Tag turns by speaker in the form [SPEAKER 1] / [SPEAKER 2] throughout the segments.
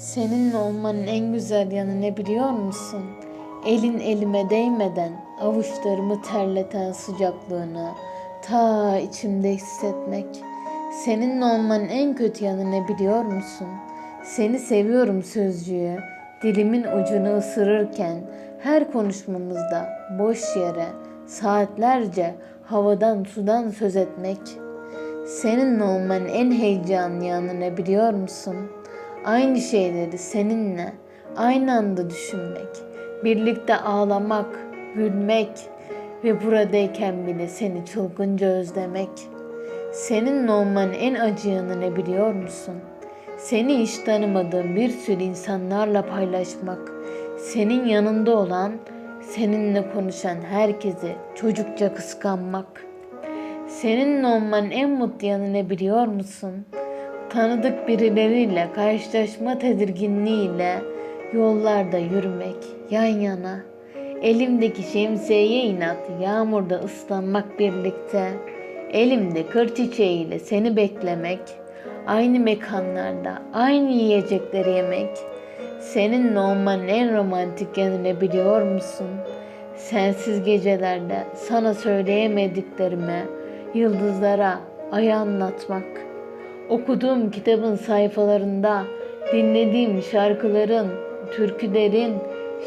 [SPEAKER 1] Seninle olmanın en güzel yanı ne biliyor musun? Elin elime değmeden avuçlarımı terleten sıcaklığını ta içimde hissetmek. Seninle olmanın en kötü yanı ne biliyor musun? Seni seviyorum sözcüğü dilimin ucunu ısırırken her konuşmamızda boş yere saatlerce havadan sudan söz etmek. Seninle olmanın en heyecanlı yanı ne biliyor musun? Aynı şeyleri seninle aynı anda düşünmek, birlikte ağlamak, gülmek ve buradayken bile seni çılgınca özlemek. Seninle olmanın en acı yanı ne biliyor musun? Seni hiç tanımadığın bir sürü insanlarla paylaşmak, senin yanında olan, seninle konuşan herkesi çocukça kıskanmak. Seninle olmanın en mutlu yanı ne biliyor musun? Tanıdık birileriyle karşılaşma tedirginliğiyle yollarda yürümek yan yana. Elimdeki şemsiyeye inat yağmurda ıslanmak birlikte. Elimde kır çiçeğiyle seni beklemek. Aynı mekanlarda aynı yiyecekleri yemek. Seninle olmanın en romantik yanı ne biliyor musun? Sensiz gecelerde sana söyleyemediklerimi yıldızlara, aya anlatmak. Okuduğum kitabın sayfalarında dinlediğim şarkıların, türkülerin,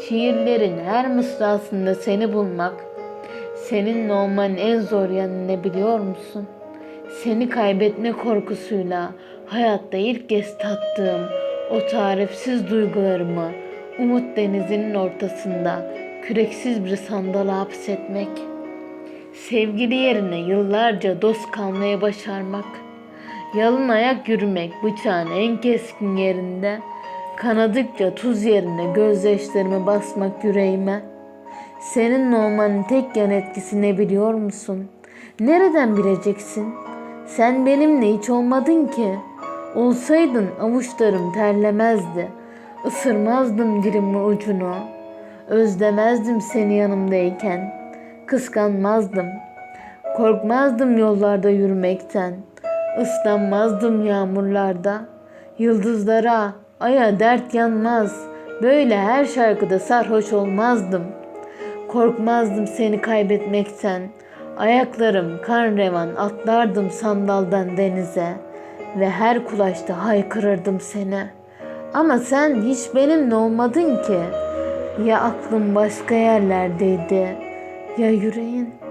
[SPEAKER 1] şiirlerin her mısrasında seni bulmak. Seninle olmanın en zor yanı ne biliyor musun? Seni kaybetme korkusuyla hayatta ilk kez tattığım o tarifsiz duygularımı umut denizinin ortasında küreksiz bir sandala hapsetmek. Sevgili yerine yıllarca dost kalmaya başarmak. Yalın ayak yürümek bıçağın en keskin yerinde. Kanadıkça tuz yerine gözyaşlarımı basmak yüreğime. Senin olmanın tek yan etkisi ne biliyor musun? Nereden bileceksin? Sen benimle hiç olmadın ki. Olsaydın avuçlarım terlemezdi. Isırmazdım dilimin ucunu. Özlemezdim seni yanımdayken. Kıskanmazdım. Korkmazdım yollarda yürümekten. Islanmazdım yağmurlarda. Yıldızlara, aya dert yanmaz. Böyle her şarkıda sarhoş olmazdım. Korkmazdım seni kaybetmekten. Ayaklarım kan revan atlardım sandaldan denize ve her kulaşta haykırırdım seni. Ama sen hiç benimle olmadın ki. Ya aklım başka yerlerdeydi ya yüreğin.